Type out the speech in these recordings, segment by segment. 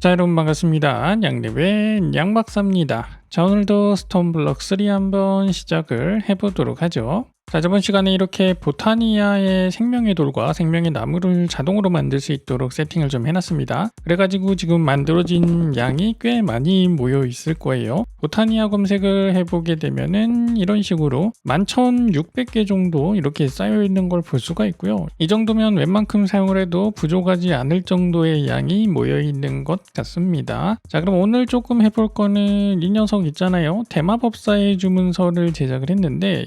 자 여러분 반갑습니다. 양립의 양박사입니다. 자 오늘도 스톤블럭 3 한번 시작을 해보도록 하죠. 자 저번 시간에 이렇게 보타니아의 생명의 돌과 생명의 나무를 자동으로 만들 수 있도록 세팅을 좀 해놨습니다. 그래가지고 지금 만들어진 양이 꽤 많이 모여 있을 거예요. 보타니아 검색을 해보게 되면은 이런 식으로 11,600개 정도 이렇게 쌓여 있는 걸 볼 수가 있고요. 이 정도면 웬만큼 사용을 해도 부족하지 않을 정도의 양이 모여 있는 것 같습니다. 자 그럼 오늘 조금 해볼 거는 이 녀석 있잖아요. 대마법사의 주문서를 제작을 했는데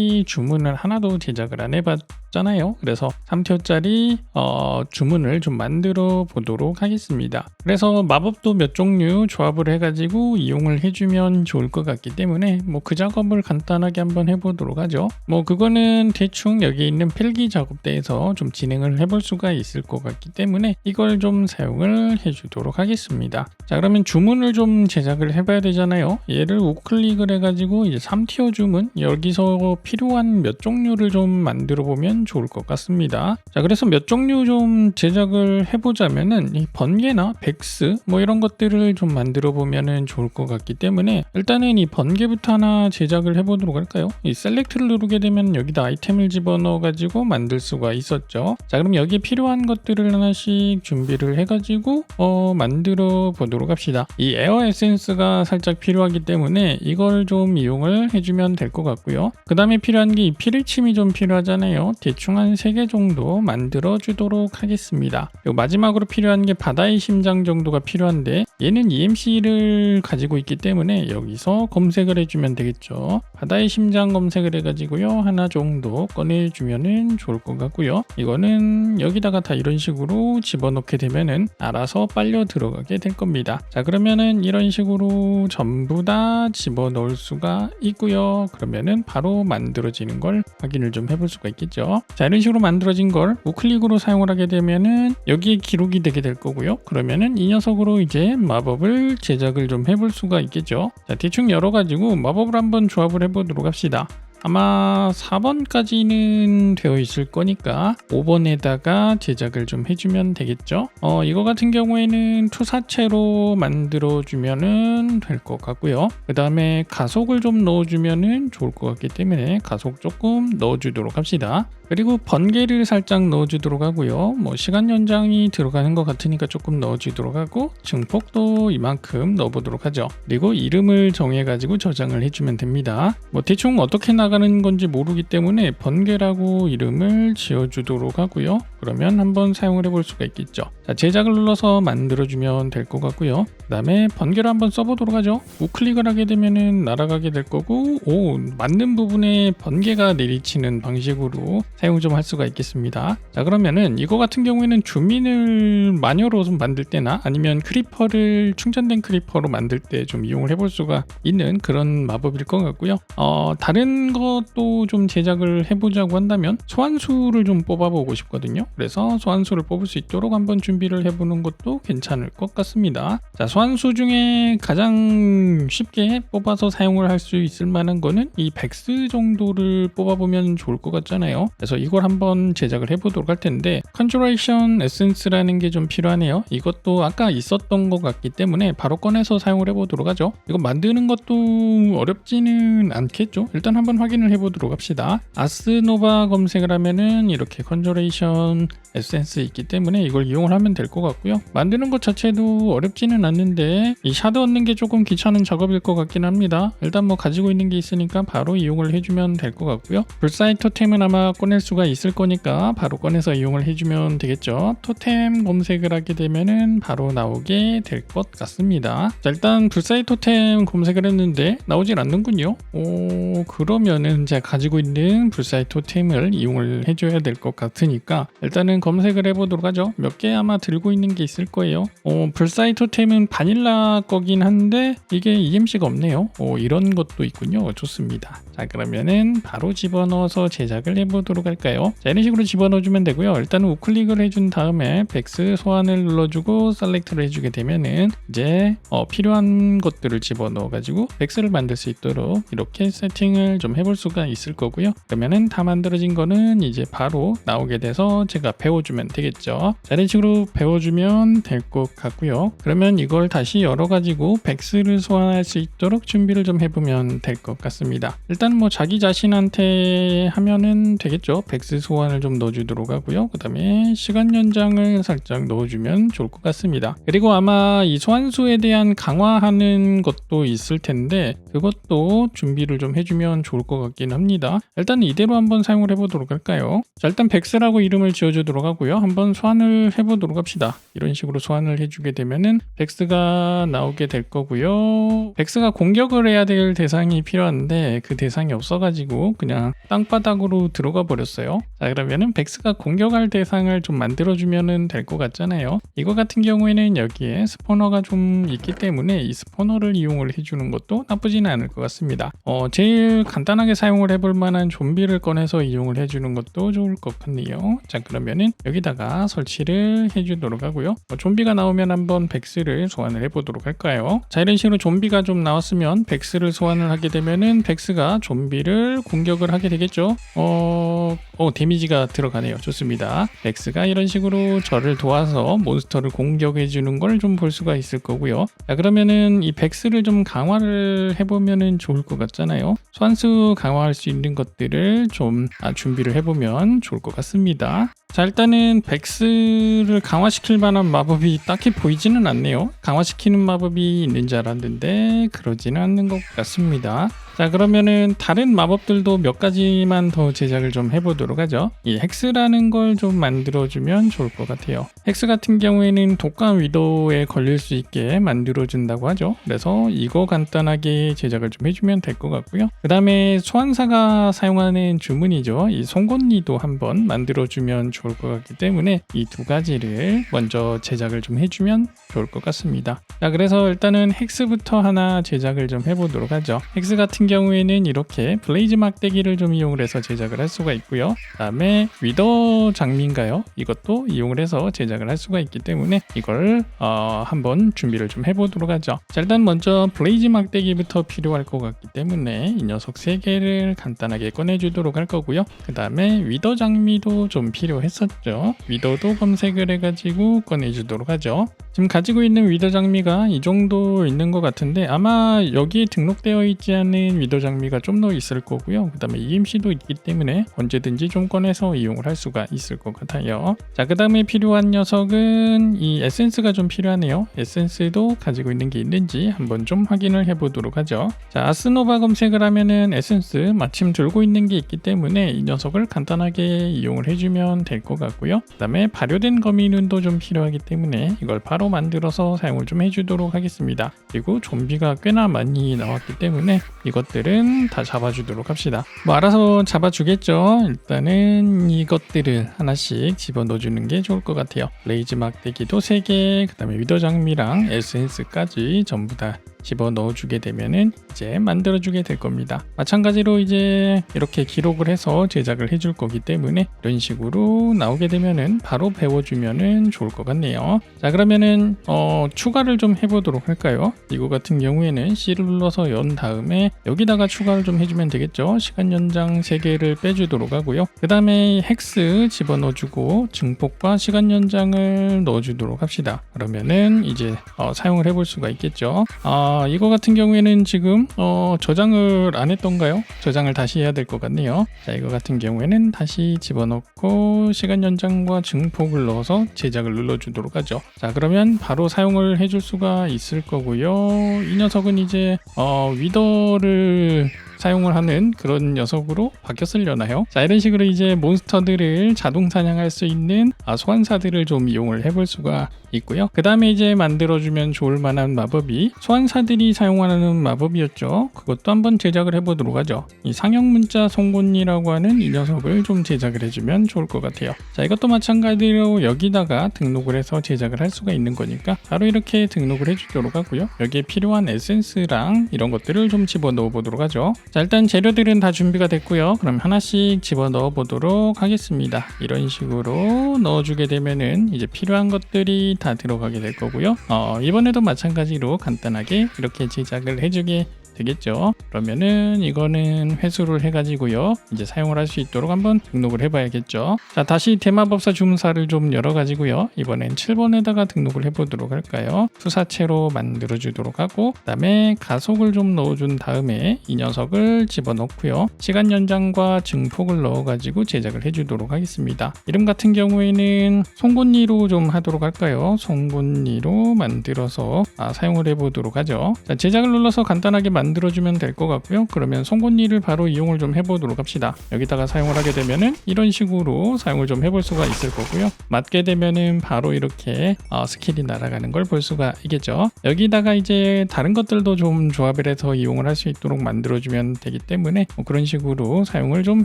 3티어짜리 주문을 하나도 제작을 안 해봤잖아요. 그래서 3티어짜리 어, 주문을 좀 만들어 보도록 하겠습니다. 그래서 마법도 몇 종류 조합을 해가지고 이용을 해주면 좋을 것 같기 때문에 뭐 그 작업을 간단하게 한번 해보도록 하죠. 뭐 그거는 대충 여기 있는 필기 작업대에서 좀 진행을 해볼 수가 있을 것 같기 때문에 이걸 좀 사용을 해주도록 하겠습니다. 자 그러면 주문을 좀 제작을 해봐야 되잖아요. 얘를 우클릭을 해가지고 이제 3티어 주문 여기서 필요한 몇 종류를 좀 만들어 보면 좋을 것 같습니다. 자 그래서 몇 종류 좀 제작을 해보자면은 이 번개나 백스 뭐 이런 것들을 좀 만들어 보면은 좋을 것 같기 때문에 일단은 이 번개부터 하나 제작을 해보도록 할까요? 이 셀렉트를 누르게 되면 여기다 아이템을 집어넣어 가지고 만들 수가 있었죠. 자 그럼 여기에 필요한 것들을 하나씩 준비를 해가지고 어 만들어 보도록 합시다. 이 에어 에센스가 살짝 필요하기 때문에 이걸 좀 이용을 해주면 될 것 같고요. 그 다음에 필요한 게 이 피리침이 좀 필요하잖아요. 대충 한 3개 정도 만들어 주도록 하겠습니다. 요 마지막으로 필요한 게 바다의 심장 정도가 필요한데 얘는 EMC를 가지고 있기 때문에 여기서 검색을 해주면 되겠죠. 바다의 심장 검색을 해가지고요. 하나 정도 꺼내주면은 좋을 것 같고요. 이거는 여기다가 다 이런 식으로 집어넣게 되면은 알아서 빨려 들어가게 될 겁니다. 자 그러면은 이런 식으로 전부 다 집어넣을 수가 있고요. 그러면은 바로 만 들어지는 걸 확인을 좀 해볼 수가 있겠죠. 자 이런 식으로 만들어진 걸 우클릭으로 사용을 하게 되면은 여기에 기록이 되게 될 거고요. 그러면은 이 녀석으로 이제 마법을 제작을 좀 해볼 수가 있겠죠. 자 대충 열어가지고 마법을 한번 조합을 해보도록 합시다. 아마 4번까지는 되어 있을 거니까 5번에다가 제작을 좀 해주면 되겠죠. 어, 이거 같은 경우에는 투사체로 만들어 주면은 될 것 같고요. 그 다음에 가속을 좀 넣어 주면은 좋을 것 같기 때문에 가속 조금 넣어 주도록 합시다. 그리고 번개를 살짝 넣어 주도록 하고요. 뭐 시간 연장이 들어가는 것 같으니까 조금 넣어 주도록 하고 증폭도 이만큼 넣어 보도록 하죠. 그리고 이름을 정해 가지고 저장을 해주면 됩니다. 뭐 대충 어떻게 나 가는 건지 모르기 때문에 번개라고 이름을 지어주도록 하고요. 그러면 한번 사용을 해볼 수가 있겠죠. 자, 제작을 눌러서 만들어주면 될 것 같고요. 그 다음에 번개를 한번 써보도록 하죠. 우클릭을 하게 되면은 날아가게 될 거고, 오, 맞는 부분에 번개가 내리치는 방식으로 사용 좀 할 수가 있겠습니다. 자, 그러면은 이거 같은 경우에는 주민을 마녀로 좀 만들 때나 아니면 크리퍼를 충전된 크리퍼로 만들 때 좀 이용을 해볼 수가 있는 그런 마법일 것 같고요. 어, 다른 것도 좀 제작을 해보자고 한다면 소환수를 좀 뽑아보고 싶거든요. 그래서 소환수를 뽑을 수 있도록 한번 준비를 해보는 것도 괜찮을 것 같습니다. 자, 소환수 중에 가장 쉽게 뽑아서 사용을 할 수 있을 만한 거는 이 백스 정도를 뽑아보면 좋을 것 같잖아요. 그래서 이걸 한번 제작을 해보도록 할 텐데 컨주레이션 에센스라는 게 좀 필요하네요. 이것도 아까 있었던 것 같기 때문에 바로 꺼내서 사용을 해보도록 하죠. 이거 만드는 것도 어렵지는 않겠죠. 일단 한번 확인을 해보도록 합시다. 아스노바 검색을 하면은 이렇게 컨주레이션 에센스 있기 때문에 이걸 이용을 하면 될 것 같고요. 만드는 것 자체도 어렵지는 않는데 이 샤드 얻는 게 조금 귀찮은 작업일 것 같긴 합니다. 일단 뭐 가지고 있는 게 있으니까 바로 이용을 해주면 될 것 같고요. 불사의 토템은 아마 꺼낼 수가 있을 거니까 바로 꺼내서 이용을 해주면 되겠죠. 토템 검색을 하게 되면은 바로 나오게 될 것 같습니다. 자 일단 불사의 토템 검색을 했는데 나오질 않는군요. 오 그러면은 제가 가지고 있는 불사의 토템을 이용을 해줘야 될 것 같으니까 일단은 검색을 해보도록 하죠. 몇 개 아마 들고 있는 게 있을 거예요. 어, 불사의 토템은 바닐라 거긴 한데 이게 EMC가 없네요. 오, 이런 것도 있군요. 좋습니다. 자 그러면은 바로 집어넣어서 제작을 해보도록 할까요? 자 이런 식으로 집어넣어주면 되고요. 일단은 우클릭을 해준 다음에 백스 소환을 눌러주고 셀렉트를 해주게 되면은 이제 어, 필요한 것들을 집어넣어가지고 백스를 만들 수 있도록 이렇게 세팅을 좀 해볼 수가 있을 거고요. 그러면은 다 만들어진 거는 이제 바로 나오게 돼서 제가 텍스가 배워주면 되겠죠. 자, 이런 식으로 배워주면 될 것 같고요. 그러면 이걸 다시 열어가지고 백스를 소환할 수 있도록 준비를 좀 해보면 될 것 같습니다. 일단 뭐 자기 자신한테 하면은 되겠죠. 백스 소환을 좀 넣어주도록 하고요. 그 다음에 시간 연장을 살짝 넣어주면 좋을 것 같습니다. 그리고 아마 이 소환수에 대한 강화하는 것도 있을 텐데 그것도 준비를 좀 해주면 좋을 것 같긴 합니다. 일단 이대로 한번 사용을 해보도록 할까요? 자 일단 백스라고 이름을 지어 주도록 하고요. 한번 소환을 해보도록 합시다. 이런 식으로 소환을 해주게 되면은 백스가 나오게 될 거고요. 백스가 공격을 해야 될 대상이 필요한데 그 대상이 없어가지고 그냥 땅바닥으로 들어가 버렸어요. 자 그러면은 백스가 공격할 대상을 좀 만들어주면은 될 것 같잖아요. 이거 같은 경우에는 여기에 스포너가 좀 있기 때문에 이 스포너를 이용을 해주는 것도 나쁘지는 않을 것 같습니다. 어 제일 간단하게 사용을 해볼 만한 좀비를 꺼내서 이용을 해주는 것도 좋을 것 같네요. 자 그러면은 여기다가 설치를 해주도록 하고요. 어, 좀비가 나오면 한번 백스를 소환을 해보도록 할까요? 자 이런 식으로 좀비가 좀 나왔으면 백스를 소환을 하게 되면은 백스가 좀비를 공격을 하게 되겠죠. 어, 어 데미지가 들어가네요. 좋습니다. 백스가 이런 식으로 저를 도와서 몬스터를 공격해 주는 걸 좀 볼 수가 있을 거고요. 자 그러면은 이 백스를 좀 강화를 해보면은 좋을 것 같잖아요. 소환수 강화할 수 있는 것들을 좀 아, 준비를 해보면 좋을 것 같습니다. 자 일단은 백스를 강화시킬 만한 마법이 딱히 보이지는 않네요. 강화시키는 마법이 있는 줄 알았는데 그러지는 않는 것 같습니다. 자 그러면은 다른 마법들도 몇 가지만 더 제작을 좀 해보도록 하죠. 이 헥스라는 걸 좀 만들어주면 좋을 것 같아요. 헥스 같은 경우에는 독감 위도에 걸릴 수 있게 만들어준다고 하죠. 그래서 이거 간단하게 제작을 좀 해주면 될 것 같고요. 그 다음에 소환사가 사용하는 주문이죠. 이 송곳니도 한번 만들어주면 좋을 것 같기 때문에 이 두 가지를 먼저 제작을 좀 해주면 좋을 것 같습니다. 자 그래서 일단은 헥스부터 하나 제작을 좀 해보도록 하죠. 헥스 같은 경우에는 이렇게 블레이즈 막대기를 좀 이용을 해서 제작을 할 수가 있고요. 그 다음에 위더 장미인가요? 이것도 이용을 해서 제작을 할 수가 있기 때문에 이걸 어, 한번 준비를 좀 해보도록 하죠. 자 일단 먼저 블레이즈 막대기부터 필요할 것 같기 때문에 이 녀석 3개를 간단하게 꺼내주도록 할 거고요. 그 다음에 위더 장미도 좀 필요했었죠. 위더도 검색을 해가지고 꺼내주도록 하죠. 지금 가지고 있는 위더 장미가 이 정도 있는 것 같은데 아마 여기에 등록되어 있지 않은 위더 장미가 좀 더 있을 거고요. 그 다음에 EMC도 있기 때문에 언제든지 좀 꺼내서 이용을 할 수가 있을 것 같아요. 자, 그 다음에 필요한 녀석은 이 에센스가 좀 필요하네요. 에센스도 가지고 있는 게 있는지 한번 좀 확인을 해보도록 하죠. 자, 아스노바 검색을 하면은 에센스 마침 들고 있는 게 있기 때문에 이 녀석을 간단하게 이용을 해주면 될 것 같고요. 그 다음에 발효된 거미눈도 좀 필요하기 때문에 이걸 바로 만들어서 사용을 좀 해주도록 하겠습니다. 그리고 좀비가 꽤나 많이 나왔기 때문에 이것들은 다 잡아주도록 합시다. 뭐 알아서 잡아주겠죠. 일단은 이것들을 하나씩 집어 넣어주는 게 좋을 것 같아요. 레이즈 막대기도 3개, 그 다음에 위더 장미랑 에센스까지 전부 다 집어 넣어주게 되면은 이제 만들어주게 될 겁니다. 마찬가지로 이제 이렇게 기록을 해서 제작을 해줄 거기 때문에 이런 식으로 나오게 되면은 바로 배워주면은 좋을 것 같네요. 자 그러면은 어, 추가를 좀 해보도록 할까요? 이거 같은 경우에는 C를 눌러서 연 다음에 여기다가 추가를 좀 해주면 되겠죠. 시간 연장 3개를 빼주도록 하고요. 그 다음에 헥스 집어넣어주고 증폭과 시간 연장을 넣어주도록 합시다. 그러면은 이제 어, 사용을 해볼 수가 있겠죠. 아 이거 같은 경우에는 지금 어, 저장을 안 했던가요? 저장을 다시 해야 될 것 같네요. 자 이거 같은 경우에는 다시 집어넣고 시간 연장과 증폭을 넣어서 제작을 눌러주도록 하죠. 자 그러면 바로 사용을 해줄 수가 있을 거고요. 이 녀석은 이제 어, 위더를 사용을 하는 그런 녀석으로 바뀌었으려나요? 자 이런 식으로 이제 몬스터들을 자동 사냥할 수 있는 아, 소환사들을 좀 이용을 해볼 수가 있고요. 그 다음에 이제 만들어주면 좋을 만한 마법이 소환사들이 사용하는 마법이었죠. 그것도 한번 제작을 해보도록 하죠. 이 상형 문자 송곳니라고 하는 이 녀석을 좀 제작을 해주면 좋을 것 같아요. 자 이것도 마찬가지로 여기다가 등록을 해서 제작을 할 수가 있는 거니까 바로 이렇게 등록을 해주도록 하고요. 여기에 필요한 에센스랑 이런 것들을 좀 집어넣어 보도록 하죠. 자 일단 재료들은 다 준비가 됐고요. 그럼 하나씩 집어 넣어 보도록 하겠습니다. 이런 식으로 넣어주게 되면은 이제 필요한 것들이 다 들어가게 될 거고요. 어, 이번에도 마찬가지로 간단하게 이렇게 제작을 해주게 되겠죠. 그러면은 이거는 회수를 해가지고요. 이제 사용을 할 수 있도록 한번 등록을 해봐야겠죠. 자 다시 대마법사 주문사를 좀 열어가지고요. 이번엔 7번에다가 등록을 해보도록 할까요? 투사체로 만들어 주도록 하고 그 다음에 가속을 좀 넣어준 다음에 이 녀석을 집어넣고요. 시간 연장과 증폭을 넣어가지고 제작을 해주도록 하겠습니다. 이름 같은 경우에는 송곳니로 좀 하도록 할까요? 송곳니로 만들어서 아, 사용을 해보도록 하죠. 자, 제작을 눌러서 간단하게 만 들어주면 될 것 같고요. 그러면 송곳니를 바로 이용을 좀 해보도록 합시다. 여기다가 사용을 하게 되면은 이런 식으로 사용을 좀 해볼 수가 있을 거고요. 맞게 되면은 바로 이렇게 어, 스킬이 날아가는 걸 볼 수가 있겠죠. 여기다가 이제 다른 것들도 좀 조합을 해서 이용을 할 수 있도록 만들어주면 되기 때문에 뭐 그런 식으로 사용을 좀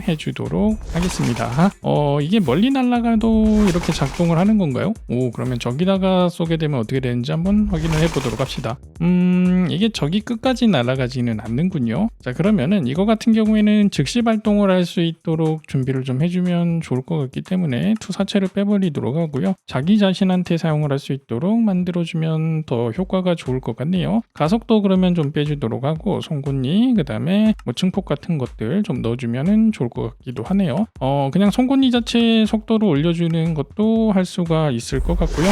해주도록 하겠습니다. 어 이게 멀리 날아가도 이렇게 작동을 하는 건가요? 오 그러면 저기다가 쏘게 되면 어떻게 되는지 한번 확인을 해보도록 합시다. 음 이게 저기 끝까지 날아가 지는 않는군요. 자 그러면은 이거 같은 경우에는 즉시 발동을 할 수 있도록 준비를 좀 해주면 좋을 것 같기 때문에 투사체를 빼버리도록 하고요. 자기 자신한테 사용을 할 수 있도록 만들어주면 더 효과가 좋을 것 같네요. 가속도 그러면 좀 빼주도록 하고 송곳니 그 다음에 뭐 증폭 같은 것들 좀 넣어주면은 좋을 것 같기도 하네요. 어 그냥 송곳니 자체 속도를 올려주는 것도 할 수가 있을 것 같고요.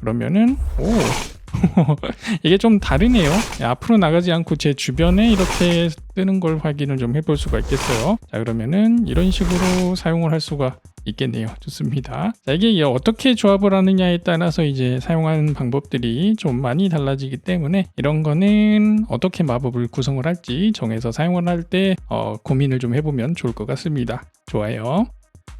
그러면은 오 이게 좀 다르네요. 앞으로 나가지 않고 제 주변에 이렇게 뜨는 걸 확인을 좀 해볼 수가 있겠어요. 자 그러면은 이런 식으로 사용을 할 수가 있겠네요. 좋습니다. 자 이게 어떻게 조합을 하느냐에 따라서 이제 사용하는 방법들이 좀 많이 달라지기 때문에 이런 거는 어떻게 마법을 구성을 할지 정해서 사용을 할때 어, 고민을 좀 해보면 좋을 것 같습니다. 좋아요.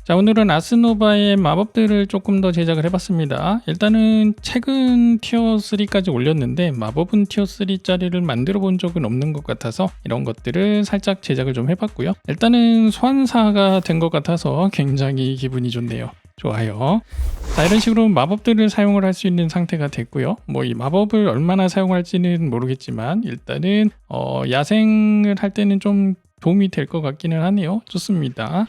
자 오늘은 아스노바의 마법들을 조금 더 제작을 해봤습니다 일단은 최근 티어 3까지 올렸는데 마법은 티어 3짜리를 만들어 본 적은 없는 것 같아서 이런 것들을 살짝 제작을 좀 해봤고요 일단은 소환사가 된 것 같아서 굉장히 기분이 좋네요 좋아요. 자, 이런 식으로 마법들을 사용을 할 수 있는 상태가 됐고요. 뭐 이 마법을 얼마나 사용할지는 모르겠지만 일단은 어, 야생을 할 때는 좀 도움이 될 것 같기는 하네요. 좋습니다.